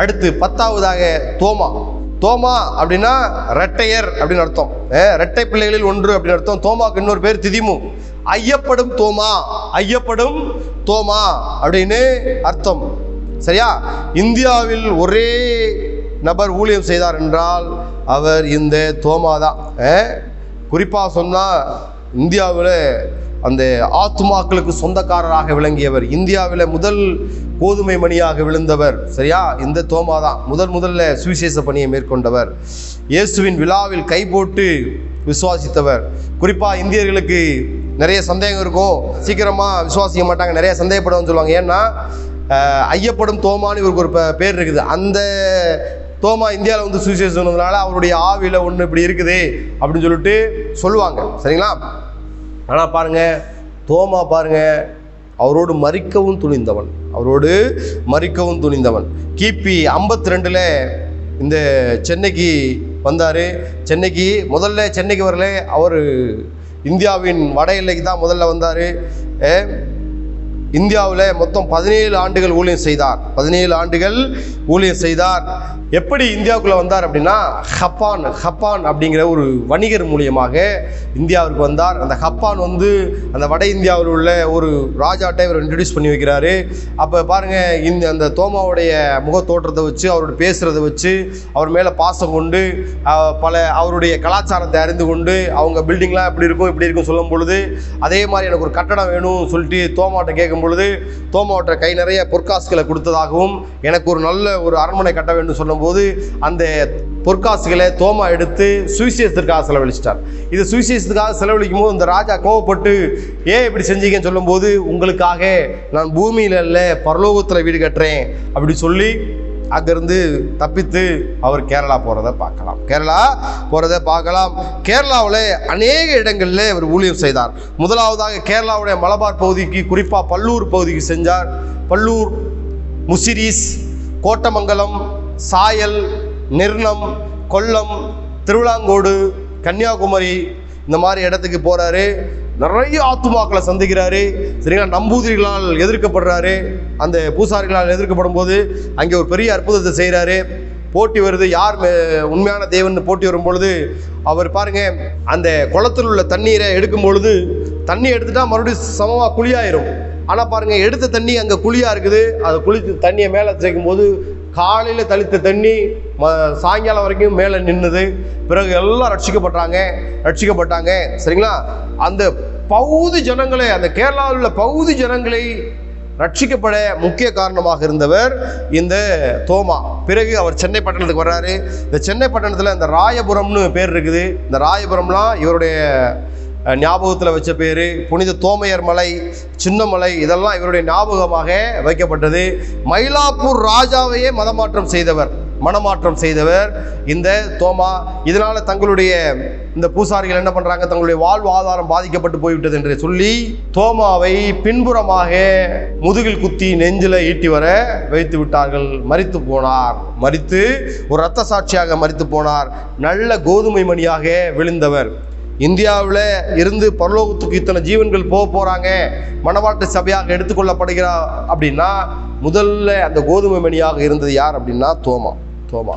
அடுத்து பத்தாவதாக தோமா. தோமா அப்படின்னா ரெட்டையர் அப்படின்னு அர்த்தம். ரெட்டை பிள்ளைகளில் ஒன்று அப்படின்னு அர்த்தம். தோமாக்கு இன்னொரு பேர் திதிமு. ஐயப்படும் தோமா. ஐயப்படும் தோமா அப்படின்னு அர்த்தம். சரியா? இந்தியாவில் ஒரே நபர் ஊழியம் செய்தார் என்றால் அவர் இந்த தோமா தான் குறிப்பாக சொன்னால் இந்தியாவில் அந்த ஆத்துமாக்களுக்கு சொந்தக்காரராக விளங்கியவர். இந்தியாவில் முதல் கோதுமை மணியாக விழுந்தவர். சரியா? இந்த தோமா தான். முதல் முதல்ல சுவிசேஷ பணியை மேற்கொண்டவர். இயேசுவின் விழாவில் கை போட்டு விசுவாசித்தவர். குறிப்பாக இந்தியர்களுக்கு நிறைய சந்தேகம் இருக்கும் சீக்கிரமாக விசுவாசிக்க மாட்டாங்க. நிறைய சந்தேகப்படுவோம்னு சொல்லுவாங்க. ஏன்னா ஐயப்படும் தோமான்னு இவருக்கு ஒரு பேர் இருக்குது. அந்த தோமா இந்தியாவில் வந்து சுவிசேஷம் சொன்னதுனால அவருடைய ஆவியில் ஒன்று இப்படி இருக்குது அப்படின்னு சொல்லிட்டு சொல்லுவாங்க. சரிங்களா? ஆனால் பாருங்கள் தோமா பாருங்கள் அவரோடு மறிக்கவும் துணிந்தவன். அவரோடு மறிக்கவும் துணிந்தவன். கிபி ஐம்பத்தி ரெண்டில் இந்த சென்னைக்கு வந்தார். சென்னைக்கு முதல்ல சென்னைக்கு வரல. அவர் இந்தியாவின் வட எல்லைக்கு தான் முதல்ல வந்தார். இந்தியாவில் மொத்தம் பதினேழு ஆண்டுகள் ஊழியம் செய்தார். பதினேழு ஆண்டுகள் ஊழியம் செய்தார். எப்படி இந்தியாவுக்குள்ளே வந்தார் அப்படின்னா ஹப்பான் ஹப்பான் அப்படிங்கிற ஒரு வணிகர் மூலியமாக இந்தியாவிற்கு வந்தார். அந்த ஹப்பான் வந்து அந்த வட இந்தியாவில் உள்ள ஒரு ராஜாட்டை இவர் இன்ட்ரடியூஸ் பண்ணி வைக்கிறாரு. அப்போ பாருங்கள் இந்த அந்த தோமாவுடைய முகத்தோற்றத்தை வச்சு அவரோட பேசுகிறத வச்சு அவர் மேலே பாசம் கொண்டு பல அவருடைய கலாச்சாரத்தை அறிந்து கொண்டு அவங்க பில்டிங்லாம் இப்படி இருக்கும் இப்படி இருக்கும் சொல்லும் பொழுது அதே மாதிரி எனக்கு ஒரு கட்டடம் வேணும் சொல்லிட்டு தோமாட்ட கேட்கும் பொழுது தோமாவட்ட கை நிறைய பொற்காசுகளை கொடுத்ததாகவும் எனக்கு ஒரு நல்ல ஒரு அரண்மனை கட்ட வேண்டும் சொல்லும்போது அந்த பொற்காசுகளை தோமா எடுத்து சுவிசேஷத்திற்காக செலவழிச்சிட்டார். இது சுவிசேஷத்துக்காக செலவழிக்கும் போது இந்த ராஜா கோவப்பட்டு ஏன் இப்படி செஞ்சீங்கன்னு சொல்லும்போது உங்களுக்காக நான் பூமியில் இல்லை பரலோகத்தில் வீடு கட்டுறேன் அப்படி சொல்லி அங்கேருந்து தப்பித்து அவர் கேரளா போகிறத பார்க்கலாம். கேரளா போகிறத பார்க்கலாம். கேரளாவில் அநேக இடங்களில் அவர் ஊழியம் செய்தார். முதலாவதாக கேரளாவுடைய மலபார் பகுதிக்கு குறிப்பாக பல்லூர் பகுதிக்கு செஞ்சார். பல்லூர் முசிரிஸ் கோட்டமங்கலம் சாயல் நிர்ணம் கொல்லம் திருவிழாங்கோடு கன்னியாகுமரி இந்த மாதிரி இடத்துக்கு போகிறாரு நிறைய ஆத்துமாக்களை சந்திக்கிறாரு. சரிங்களா? நம்பூதிரிகளால் எதிர்க்கப்படுறாரு. அந்த பூசாரிகளால் எதிர்க்கப்படும் போது அங்கே ஒரு பெரிய அற்புதத்தை செய்கிறாரு போட்டி வருது. யார் உண்மையான தேவன் போட்டி வரும் பொழுது அவர் பாருங்க அந்த குளத்தில் உள்ள தண்ணீரை எடுக்கும் பொழுது தண்ணி எடுத்துட்டா மறுபடியும் சமமாக குழியாயிரும். ஆனால் பாருங்க எடுத்த தண்ணி அங்கே குழியா இருக்குது. அதை குளித்து தண்ணியை மேலே சேர்க்கும் போது காலையில் தளித்த தண்ணி ம சாயங்காலம் வரைக்கும் மேலே நின்றுது பிறகு எல்லாம் ரட்சிக்கப்பட்டாங்க. ரட்சிக்கப்பட்டாங்க. சரிங்களா? அந்த பகுதி ஜனங்களை அந்த கேரளாவில் உள்ள பகுதி ஜனங்களை ரட்சிக்கப்பட முக்கிய காரணமாக இருந்தவர் இந்த தோமா. பிறகு அவர் சென்னை பட்டணத்துக்கு வர்றாரு. இந்த சென்னை பட்டணத்தில் இந்த ராயபுரம்னு பேர் இருக்குது. இந்த ராயபுரம்லாம் இவருடைய ஞாபகத்தில் வச்ச பேர். புனித தோமையர் மலை சின்னமலை இதெல்லாம் இவருடைய ஞாபகமாக வைக்கப்பட்டது. மயிலாப்பூர் ராஜாவையே மதமாற்றம் செய்தவர். மனமாற்றம் செய்தவர். இந்த தோமா இதனால தங்களுடைய இந்த பூசாரிகள் என்ன பண்ணுறாங்க தங்களுடைய வாழ்வாதாரம் பாதிக்கப்பட்டு போய்விட்டது என்று சொல்லி தோமாவை பின்புறமாக முதுகில் குத்தி நெஞ்சில் ஈட்டி வர வைத்து விட்டார்கள். மறித்து போனார். மறித்து ஒரு இரத்த சாட்சியாக மறித்து போனார். நல்ல கோதுமை மணியாக விழுந்தவர். இந்தியாவில் இருந்து பரலோகத்துக்கு இத்தனை ஜீவன்கள் போக போகிறாங்க மணவாட்டு சபையாக எடுத்துக்கொள்ளப்படுகிறா அப்படின்னா முதல்ல அந்த கோதுமை மணியாக இருந்தது யார் அப்படின்னா தோமா. தோமா